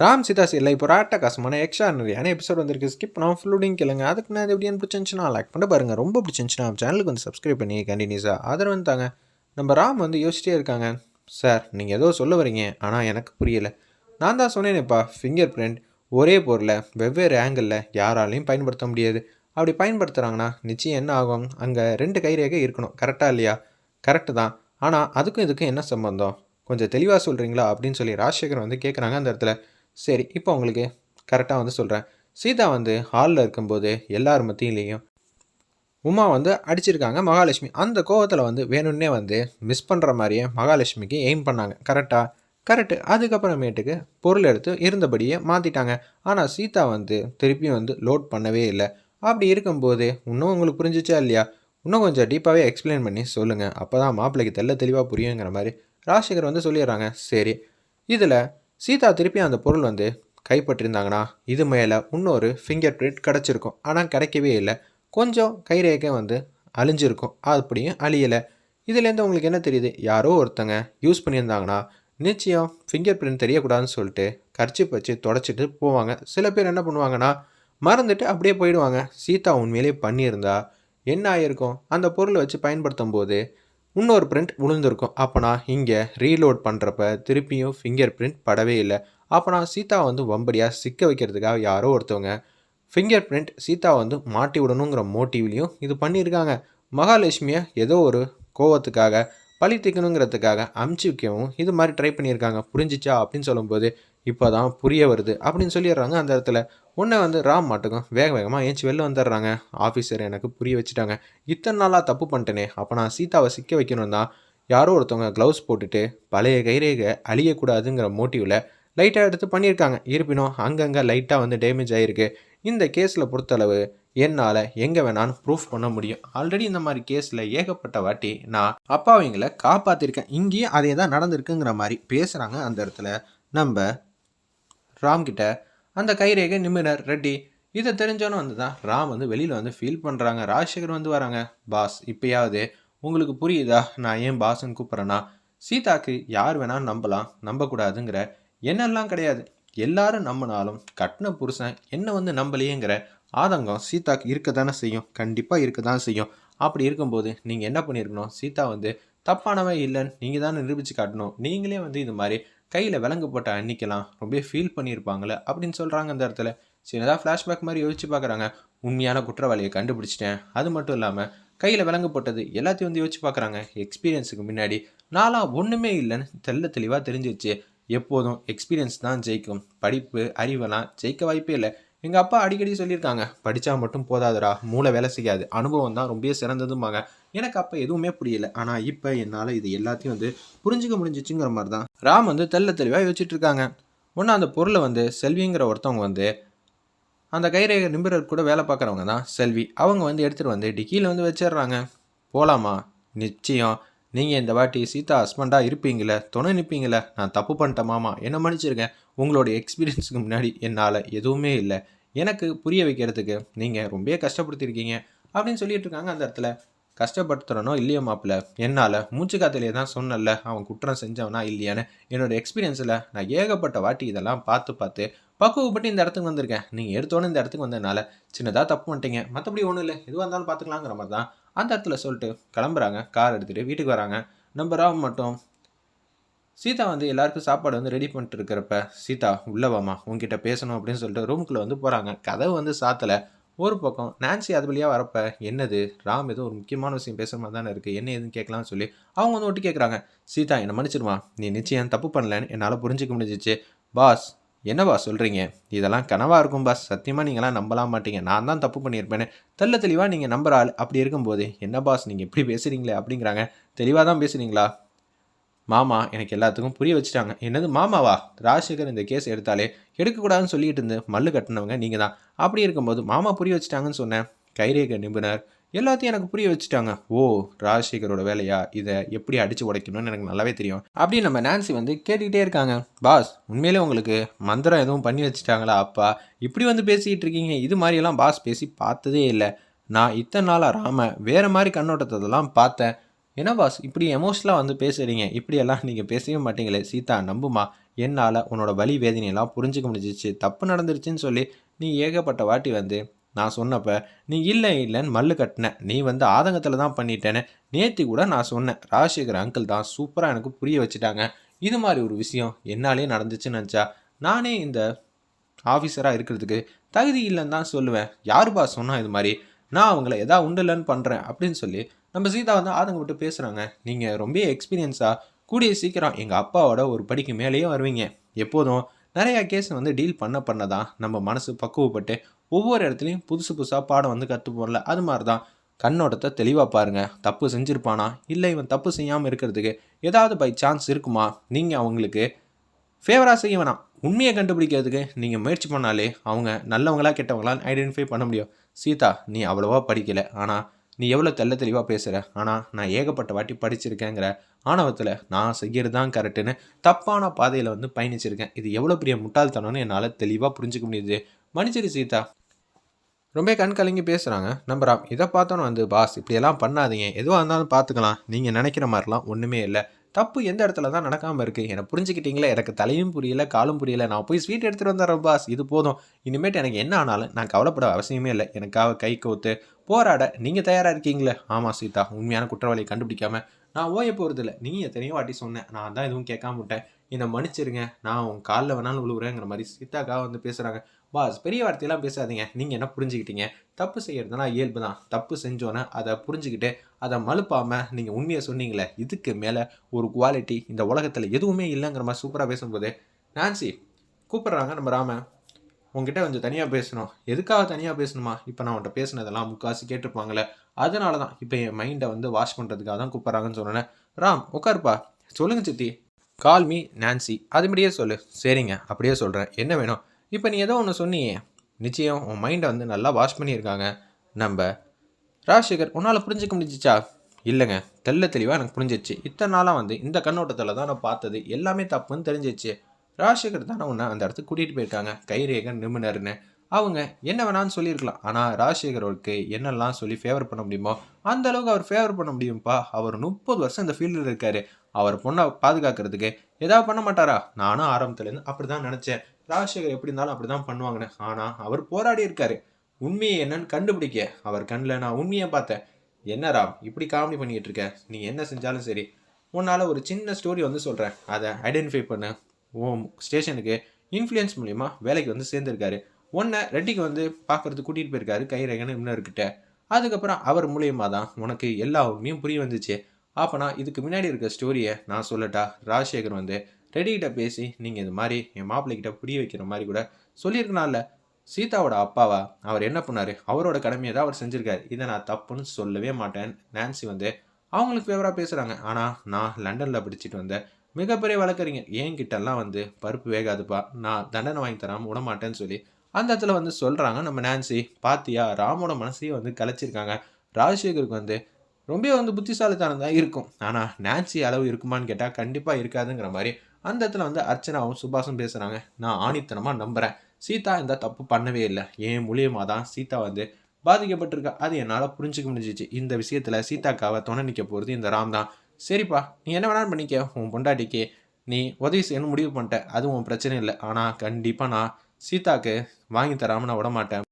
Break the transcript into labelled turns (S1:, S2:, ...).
S1: ராம் சிதாஸ் இல்லை இப்போ ராட்ட காசமான எக்ஸ்ட்ரா நிறையான எபிசோட் வந்திருக்கு. ஸ்கிப் பண்ணாமல் ஃபுல்லுடையும் கேளுங்க. அதுக்கு நான் எப்படி எப்படின்னு பிடிச்சிருந்துச்சுன்னா லைக் பண்ணி பாருங்க. ரொம்ப பிடிச்சிருந்துச்சுன்னா சேனலுக்கு வந்து சப்ஸ்கிரைப் பண்ணி கண்டினியூஸாக ஆதரவு தாங்க நம்ம ராம் வந்து யோசிச்சிட்டே இருக்காங்க. சார் நீங்கள் ஏதோ சொல்ல வரீங்க. ஆனால் எனக்கு புரியலை. நான் தான் சொன்னேனேப்பா ஃபிங்கர் பிரிண்ட் ஒரே பொருளை வெவ்வேறு ஆங்கிளில் யாராலையும் பயன்படுத்த முடியாது. அப்படி பயன்படுத்துகிறாங்கன்னா நிச்சயம் என்ன ஆகும்? அங்கே ரெண்டு கைரேகை இருக்கணும். கரெக்டாக இல்லையா? கரெக்டு தான். ஆனால் அதுக்கும் இதுக்கும் என்ன சம்பந்தம்? கொஞ்சம் தெளிவாக சொல்கிறீங்களா அப்படின்னு சொல்லி ராஜசேகர் வந்து கேட்குறாங்க அந்த இடத்துல. சரி இப்போ உங்களுக்கு கரெக்டாக வந்து சொல்கிறேன் சீதா வந்து ஹாலில் இருக்கும்போது எல்லார் மத்தியிலையும் உமா வந்து அடிச்சிருக்காங்க மகாலட்சுமி. அந்த கோவத்தில் வந்து வேணும்னே வந்து மிஸ் பண்ணுற மாதிரியே மகாலட்சுமிக்கு எய்ம் பண்ணாங்க. கரெக்டாக கரெக்டு அதுக்கப்புறமேட்டுக்கு பொருள் எடுத்து இருந்தபடியே மாற்றிட்டாங்க ஆனால் சீதா வந்து திருப்பியும் வந்து லோட் பண்ணவே இல்லை. அப்படி இருக்கும்போது இன்னும் உங்களுக்கு புரிஞ்சிச்சா இல்லையா? இன்னும் கொஞ்சம் டீப்பாகவே எக்ஸ்பிளைன் பண்ணி சொல்லுங்கள் அப்போ தான் மாப்பிள்ளைக்கு தெல்ல தெளிவாக புரியுங்கிற மாதிரி ராஜசேகர் வந்து சொல்லிடுறாங்க. சரி இதில் சீதா திருப்பி அந்த பொருள் வந்து கைப்பற்றிருந்தாங்கன்னா இது மேலே இன்னொரு ஃபிங்கர் பிரிண்ட் கிடச்சிருக்கும். ஆனால் கிடைக்கவே இல்லை. கொஞ்சம் கைரேகை வந்து அழிஞ்சிருக்கும். அப்படியும் அழியலை. இதுலேருந்து உங்களுக்கு என்ன தெரியுது? யாரோ ஒருத்தங்க யூஸ் பண்ணியிருந்தாங்கன்னா நிச்சயம் ஃபிங்கர் பிரிண்ட் தெரியக்கூடாதுன்னு சொல்லிட்டு கர்ச்சிப் வச்சு தொடச்சிட்டு போவாங்க. சில பேர் என்ன பண்ணுவாங்கன்னா மறந்துட்டு அப்படியே போயிடுவாங்க. சீதா உண்மையிலே பண்ணியிருந்தா என்ன ஆகிருக்கும் அந்த பொருளை வச்சு பயன்படுத்தும் போது இன்னொரு பிரிண்ட் விழுந்திருக்கும் அப்போனா இங்கே ரீலோட் பண்ணுறப்ப திருப்பியும் ஃபிங்கர் பிரிண்ட் படவே இல்லை. அப்போ நான் சீதா வந்து வம்படியாக சிக்க வைக்கிறதுக்காக யாரோ ஒருத்தவங்க ஃபிங்கர் பிரிண்ட் சீதா வந்து மாட்டி விடணுங்கிற மோட்டிவ்லேயும் இது பண்ணியிருக்காங்க. மகாலட்சுமியை ஏதோ ஒரு கோவத்துக்காக பழி தீக்கணுங்கிறதுக்காக அமுச்சு வைக்கவும் இது மாதிரி ட்ரை பண்ணியிருக்காங்க. புரிஞ்சிச்சா அப்படின்னு சொல்லும்போது இப்போ தான் புரிய வருது அப்படின்னு சொல்லிடுறாங்க அந்த இடத்துல. உன்னை வந்து ராம் மாட்டுக்கும் வேக வேகமாக ஏஞ்சி வெளில வந்துடுறாங்க. ஆஃபீஸர் எனக்கு புரிய வச்சுட்டாங்க. இத்தனை நாளாக தப்பு பண்ணிட்டேனே. அப்போ நான் சீதாவை சிக்க வைக்கணும் தான். யாரோ ஒருத்தவங்க க்ளவுஸ் போட்டுட்டு பழைய கைரேகை அழியக்கூடாதுங்கிற மோட்டிவில் லைட்டாக எடுத்து பண்ணியிருக்காங்க. இருப்பினும் அங்கங்கே லைட்டாக வந்து டேமேஜ் ஆகிருக்கு இந்த கேஸில் பொறுத்தளவு என்னால் எங்கே வேணாலும் ப்ரூஃப் பண்ண முடியும். ஆல்ரெடி இந்த மாதிரி கேஸில் ஏகப்பட்ட வாட்டி நான் அப்பாவிங்களை காப்பாற்றிருக்கேன் இங்கேயும் அதே தான் நடந்திருக்குங்கிற மாதிரி பேசுகிறாங்க அந்த இடத்துல. நம்ம ராம்கிட்ட அந்த கைரேகை நிமினர் ரெட்டி. இதை தெரிஞ்சோன்னு வந்து தான் ராம் வந்து வெளியில் வந்து ஃபீல் பண்ணுறாங்க ராஜசேகர் வந்து வராங்க. பாஸ் இப்போயாவது உங்களுக்கு புரியுதா? நான் ஏன் பாஸ்ன்னு கூப்பிட்றேன்னா சீதாக்கு யார் வேணாலும் நம்பலாம் நம்பக்கூடாதுங்கிற என்னெல்லாம் கிடையாது. எல்லாரும் நம்பினாலும் கட்டின புருஷன் என்ன வந்து நம்பலையேங்கிற ஆதங்கம் சீதாக்கு இருக்க தானே செய்யும். கண்டிப்பாக இருக்க தான் செய்யும். அப்படி இருக்கும்போது நீங்கள் என்ன பண்ணியிருக்கணும்? சீதா வந்து தப்பானவன் இல்லைன்னு நீங்கள் தான் நிரூபித்து காட்டணும். நீங்களே வந்து இது மாதிரி கையில் விலங்கு போட்ட அன்னிக்கலாம் ரொம்ப ஃபீல் பண்ணியிருப்பாங்களே அப்படின்னு சொல்கிறாங்க அந்த இடத்துல. சின்னதாக ஃப்ளாஷ்பேக் மாதிரி யோசிச்சு பார்க்குறாங்க. உண்மையான குற்றவாளியை கண்டுபிடிச்சிட்டேன். அது மட்டும் இல்லாமல் கையில் விலங்கு போட்டது எல்லாத்தையும் வந்து யோசிச்சு பார்க்குறாங்க. எக்ஸ்பீரியன்ஸுக்கு முன்னாடி. நாளாக ஒன்றுமே இல்லைன்னு தெல்ல தெளிவாக தெரிஞ்சிச்சு எப்போதும் எக்ஸ்பீரியன்ஸ் தான் ஜெயிக்கும். படிப்பு அறிவெல்லாம் ஜெயிக்க வாய்ப்பே இல்லை. எங்கள் அப்பா அடிக்கடி சொல்லியிருக்காங்க படித்தா மட்டும் போதாதுடா மூளை வேலை செய்யாது. அனுபவம் தான் ரொம்ப சிறந்ததும்பாங்க. எனக்கு அப்போ எதுவுமே புரியல. ஆனால் இப்போ என்னால் இது எல்லாத்தையும் வந்து புரிஞ்சுக்க முடிஞ்சிச்சுங்கிற மாதிரி தான். ராம் வந்து தெல்ல தெளிவாக யோசிச்சுட்டு இருக்காங்க. ஒன்று அந்த பொருளை வந்து செல்விங்கிற ஒருத்தவங்க வந்து அந்த கைரேகை நிபுணர் கூட வேலை பார்க்குறவங்க தான் செல்வி. அவங்க வந்து எடுத்துகிட்டு வந்து டிக்கியில் வந்து வச்சிடுறாங்க. போகலாமா நிச்சயம். நீங்கள் இந்த வாட்டி சீதா ஹஸ்பண்டாக இருப்பீங்களே துணை நிற்பீங்களே நான் தப்பு பண்ணிட்டேன் மாமா. என்ன மன்னிச்சிருக்கேன் உங்களோட எக்ஸ்பீரியன்ஸுக்கு முன்னாடி என்னால் எதுவுமே இல்லை. எனக்கு புரிய வைக்கிறதுக்கு நீங்கள் ரொம்ப கஷ்டப்படுத்திருக்கீங்க அப்படின்னு சொல்லிட்டு இருக்காங்க அந்த இடத்துல. கஷ்டப்படுத்துறனோ இல்லையோ மாப்பிள்ள என்னால் மூச்சு காத்திலே தான் சொன்னல அவன் குற்றம் செஞ்சவனா இல்லையான்னு. என்னோட எக்ஸ்பீரியன்ஸில் நான் ஏகப்பட்ட வாட்டி இதெல்லாம் பார்த்து பார்த்து பக்குவப்பட்டு இந்த இடத்துக்கு வந்திருக்கேன். நீங்கள் எடுத்தோன்னே இந்த இடத்துக்கு வந்ததுனால சின்னதாக தப்பு பண்ணிட்டீங்க. மற்றபடி ஒன்றும் இல்லை. எதுவாக இருந்தாலும் பார்த்துக்கலாங்கிற மாதிரி தான் அந்த இடத்துல சொல்லிட்டு கிளம்புறாங்க. கார் எடுத்துகிட்டு வீட்டுக்கு வராங்க. நம்ம ராம் மட்டும் சீதா வந்து எல்லாருக்கும் சாப்பாடு வந்து ரெடி பண்ணிட்டு இருக்கிறப்ப சீதா உள்ளவாமா உங்ககிட்ட பேசணும் அப்படின்னு சொல்லிட்டு ரூமுக்குள்ளே வந்து போகிறாங்க கதவு வந்து சாத்தலை. ஒரு பக்கம் நான்சி அது வழியாக வரப்ப என்னது? ராம் ஏதோ ஒரு முக்கியமான விஷயம் பேசுகிற மாதிரி தானே இருக்குது என்ன எதுன்னு கேட்கலாம்னு சொல்லி அவங்க வந்து ஒட்டி கேட்குறாங்க சீதா என்னை மன்னிச்சிருமா நீ நிச்சயம் தப்பு பண்ணலன்னு என்னால் புரிஞ்சிக்க முடிஞ்சிச்சு. பாஸ் என்ன பாஸ் சொல்கிறீங்க இதெல்லாம் கனவாக இருக்கும் பாஸ். சத்தியமாக நீங்களாம் நம்பலாம் மாட்டீங்க. நான் தான் தப்பு பண்ணியிருப்பேன்னு தெல்ல தெளிவாக நீங்கள் நம்புற ஆள் அப்படி இருக்கும்போது என்ன பாஸ் நீங்கள் எப்படி பேசுகிறீங்களே அப்படிங்கிறாங்க. தெளிவாக தான் பேசுகிறீங்களா மாமா எனக்கு எல்லாத்துக்கும் புரிய வச்சுட்டாங்க. என்னது மாமாவா? ராஜசேகர் இந்த கேஸ் எடுத்தாலே எடுக்கக்கூடாதுன்னு சொல்லிட்டு இருந்து மல்லு கட்டினவங்க நீங்கள் தான் அப்படி இருக்கும்போது மாமா புரிய வச்சுட்டாங்கன்னு சொன்னேன். கைரேக நிபுணர் எல்லாத்தையும் எனக்கு புரிய வச்சுட்டாங்க. ஓ ராஜசேகரோட வேலையா? இதை எப்படி அடித்து உடைக்கணும்னு எனக்கு நல்லாவே தெரியும். அப்படி நம்ம நான்சி வந்து கேட்டுக்கிட்டே இருக்காங்க. பாஸ் உண்மையிலே உங்களுக்கு மந்திரம் எதுவும் பண்ணி வச்சுட்டாங்களா அப்பா? இப்படி வந்து பேசிக்கிட்டு இருக்கீங்க. இது மாதிரியெல்லாம் பாஸ் பேசி பார்த்ததே இல்லை. நான் இத்தனை நாளாக ராம வேறு மாதிரி கண்ணோட்டத்தெல்லாம் பார்த்தேன். என்ன பாஸ் இப்படி எமோஷனலாக வந்து பேசுகிறீங்க இப்படியெல்லாம் நீங்கள் பேசவே மாட்டீங்களே. சீதா நம்புமா? என்னால் உன்னோட வலி வேதனையெல்லாம் புரிஞ்சுக்க முடிஞ்சிச்சு. தப்பு நடந்துருச்சுன்னு சொல்லி நீ ஏகப்பட்ட வாட்டி வந்து நான் சொன்னப்போ நீ இல்லை இல்லைன்னு மல்லு கட்டின. நீ வந்து ஆதங்கத்தில் தான் பண்ணிட்டேன்னு நேத்தி கூட நான் சொன்னேன். ராஜசேகர் அங்கிள் தான் சூப்பராக எனக்கு புரிய வச்சுட்டாங்க. இது மாதிரி ஒரு விஷயம் என்னாலே நடந்துச்சுன்னு நினச்சா நானே இந்த ஆஃபீஸராக இருக்கிறதுக்கு தகுதி இல்லைன்னு தான் சொல்லுவேன். யாருப்பா சொன்னால் இது மாதிரி? நான் அவங்கள எதா உண்டு இல்லைன்னு பண்ணுறேன் அப்படின்னு சொல்லி நம்ம சீதா வந்து ஆதங்க விட்டு பேசுகிறாங்க நீங்கள் ரொம்ப எக்ஸ்பீரியன்ஸாக கூடிய சீக்கிரம் எங்கள் அப்பாவோட ஒரு படிக்கு மேலேயே வருவீங்க. எப்போதும் நிறையா கேஸ் வந்து டீல் பண்ண பண்ண தான் நம்ம மனசு பக்குவப்பட்டு ஒவ்வொரு இடத்துலையும் புதுசு புதுசாக பாடம் வந்து கற்றுப்போம்ல அது மாதிரி தான் கண்ணோட்டத்தை தெளிவாக பாருங்கள் தப்பு செஞ்சுருப்பானா? இல்லை இவன் தப்பு செய்யாமல் இருக்கிறதுக்கு ஏதாவது பை சான்ஸ் இருக்குமா? நீங்கள் அவங்களுக்கு ஃபேவராக செய்ய வேணாம். உண்மையை கண்டுபிடிக்கிறதுக்கு நீங்கள் முயற்சி பண்ணாலே அவங்க நல்லவங்களா கெட்டவங்களான்னு ஐடென்டிஃபை பண்ண முடியும். சீதா நீ அவ்வளோவா படிக்கலை. ஆனால் நீ எவ்வளோ தெல்ல தெளிவாக பேசுகிற ஆனால் நான் ஏகப்பட்ட வாட்டி படிச்சிருக்கேங்கிற ஆணவத்தில் நான் செய்கிறது தான் கரெக்டுன்னு தப்பான பாதையில் வந்து பயணிச்சிருக்கேன். இது எவ்வளோ பெரிய முட்டாள்தனம்னு என்னால் தெளிவாக புரிஞ்சுக்க முடியுது. மன்னிச்சிரு சீதா. ரொம்ப கண் கலங்கி பேசுகிறாங்க நம்புறா இதை பார்த்தோன்னு வந்து பாஸ் இப்படியெல்லாம் பண்ணாதீங்க. எதுவாக இருந்தாலும் பார்த்துக்கலாம் நீங்கள் நினைக்கிற மாதிரிலாம் ஒன்றுமே இல்லை. தப்பு எந்த இடத்துல தான் நடக்காமல் இருக்குது என்னை புரிஞ்சுக்கிட்டீங்களே? எனக்கு தலையும் புரியல காலும் புரியல. நான் போய் ஸ்வீட் எடுத்துகிட்டு வந்துடுறேன் பாஸ் இது போதும். இனிமேட்டு எனக்கு என்ன ஆனாலும் நான் கவலைப்பட அவசியமே இல்லை. எனக்காக கை கோத்து போராட நீங்கள் தயாராக இருக்கீங்களே? ஆமாம் சீதா. உண்மையான குற்றவாளியை கண்டுபிடிக்காம நான் ஓய போகிறதில்ல நீ எத்தனையோ வாட்டி சொன்னேன் நான் தான் எதுவும் கேட்காம விட்டேன். என்னை மன்னிச்சிருங்க. நான் உன் காலில் வேணாலும் விழுவுறேங்கிற மாதிரி சீதாக்காக வந்து பேசுகிறாங்க பாஸ் பெரிய வார்த்தையெல்லாம் பேசாதீங்க. நீங்கள் என்ன புரிஞ்சுக்கிட்டீங்க? தப்பு செய்கிறதுனா இயல்பு தான். தப்பு செஞ்சோன்னே அதை புரிஞ்சுக்கிட்டு அதை மழுப்பாமல் நீங்கள் உண்மையை சொன்னீங்களே இதுக்கு மேலே ஒரு குவாலிட்டி இந்த உலகத்தில் எதுவுமே இல்லைங்கிற மாதிரி சூப்பராக பேசும்போது நான்சி கூப்பிட்றாங்க நம்ம ராம. உங்ககிட்ட கொஞ்சம் தனியாக பேசணும். எதுக்காக தனியாக பேசணுமா? இப்போ நான் உன்கிட்ட பேசினதெல்லாம் முக்காசு கேட்டிருப்பாங்களே அதனால தான் இப்போ என் மைண்டை வந்து வாஷ் பண்ணுறதுக்காக தான் கூப்பிட்றாங்கன்னு சொன்னேன். ராம் உட்காருப்பா. சொல்லுங்க சித்தி. கால் மீ நான்சி அதுபடியே சொல்லு. சரிங்க அப்படியே சொல்கிறேன் என்ன வேணும்? இப்போ நீ ஏதோ ஒன்று சொன்னியே. நிச்சயம் உன் மைண்டை வந்து நல்லா வாஷ் பண்ணியிருக்காங்க. நம்ம ராஜசேகர் உன்னால் புரிஞ்சுக்க முடிஞ்சிச்சா? இல்லைங்க. தெள்ள தெளிவாக எனக்கு புரிஞ்சிச்சு இத்தனை நாளாக வந்து இந்த கண்ணோட்டத்தில் தான் நான் பார்த்தது. எல்லாமே தப்புன்னு தெரிஞ்சிச்சு ராஜசேகர் தானே உன்னை அந்த இடத்துக்கு கூட்டிகிட்டு போயிருக்காங்க. கைரேகன் நிபுணர்னு அவங்க என்ன வேணான்னு சொல்லியிருக்கலாம். ஆனால் ராஜசேகருக்கு என்னெல்லாம் சொல்லி ஃபேவர் பண்ண முடியுமோ அந்த அளவுக்கு அவர் ஃபேவர் பண்ண முடியும்ப்பா அவர் முப்பது வருஷம் இந்த ஃபீல்டில் இருக்காரு. அவர் பொண்ணை பாதுகாக்கிறதுக்கு ஏதாவது பண்ண மாட்டாரா? நானும் ஆரம்பத்துலேருந்து அப்படி தான் நினச்சேன். ராஜசேகர் எப்படி இருந்தாலும் அப்படி தான் பண்ணுவாங்கன்னு. ஆனால் அவர் போராடி இருக்காரு. உண்மையை என்னன்னு கண்டுபிடிக்க. அவர் கண்ணில் நான் உண்மையை பார்த்தேன். என்ன ராம் இப்படி காமெடி பண்ணிக்கிட்டு இருக்க? நீ என்ன செஞ்சாலும் சரி. உன்னால் ஒரு சின்ன ஸ்டோரி வந்து சொல்கிறேன் அதை ஐடென்டிஃபை பண்ணு. ஓ ஸ்டேஷனுக்கு இன்ஃப்ளூயன்ஸ் மூலிமா வேலைக்கு வந்து சேர்ந்துருக்காரு. உன்னை ரெட்டிக்கு வந்து பார்க்குறது கூட்டிகிட்டு போயிருக்காரு கைரகன் இன்னொருக்கிட்ட அதுக்கப்புறம் அவர் மூலியமாக தான் உனக்கு எல்லா உண்மையும் புரிய வந்துச்சு. அப்போனா இதுக்கு முன்னாடி இருக்க ஸ்டோரியை நான் சொல்லட்டா? ராஜசேகர் வந்து ரெடிகிட்ட பேசி நீங்கள் இது மாதிரி என் மாப்பிள்ளைகிட்ட புரிய வைக்கிற மாதிரி கூட சொல்லியிருக்கனால சீதாவோட அப்பாவா? அவர் என்ன பண்ணார்? அவரோட கடமையை தான் அவர் செஞ்சுருக்காரு. இதை நான் தப்புன்னு சொல்லவே மாட்டேன். நான்சி வந்து அவங்களுக்கு ஃபேவராக பேசுகிறாங்க ஆனால் நான் லண்டனில் படிச்சுட்டு வந்த மிகப்பெரிய வழக்கறிஞர். என்கிட்டலாம் வந்து பருப்பு வேகாதுப்பா. நான் தண்டனை வாங்கி தராமல் விடமாட்டேன்னு சொல்லி அந்த இடத்துல வந்து சொல்கிறாங்க நம்ம நான்சி. பாத்தியா? ராமோட மனசையும் வந்து கலைச்சிருக்காங்க. ராஜசேகருக்கு வந்து ரொம்ப வந்து புத்திசாலித்தனம் தான் இருக்கும். ஆனால் நான்சி அளவு இருக்குமான்னு கேட்டால் கண்டிப்பாக இருக்காதுங்கிற மாதிரி அந்த இடத்துல வந்து அர்ச்சனாவும் சுபாஷும் பேசுகிறாங்க நான் ஆணித்தனமாக நம்புகிறேன் சீதா இந்த தப்பு பண்ணவே இல்லை. என் மூலியமாக தான் சீதா வந்து பாதிக்கப்பட்டிருக்கா. அது என்னால் புரிஞ்சுக்க முடிஞ்சிச்சு. இந்த விஷயத்தில் சீதாக்காவை துணை நிற்க போகிறது இந்த ராம் தான். சரிப்பா நீ என்ன வேணாலும் பண்ணிக்க. உன் பொண்டாட்டிக்கு நீ உதவி செய்யணும் முடிவு பண்ணிட்ட. அது உன் பிரச்சனை இல்லை. ஆனால் கண்டிப்பாக நான் சீதாக்கு வாங்கி தராமல் நான் விடமாட்டேன்.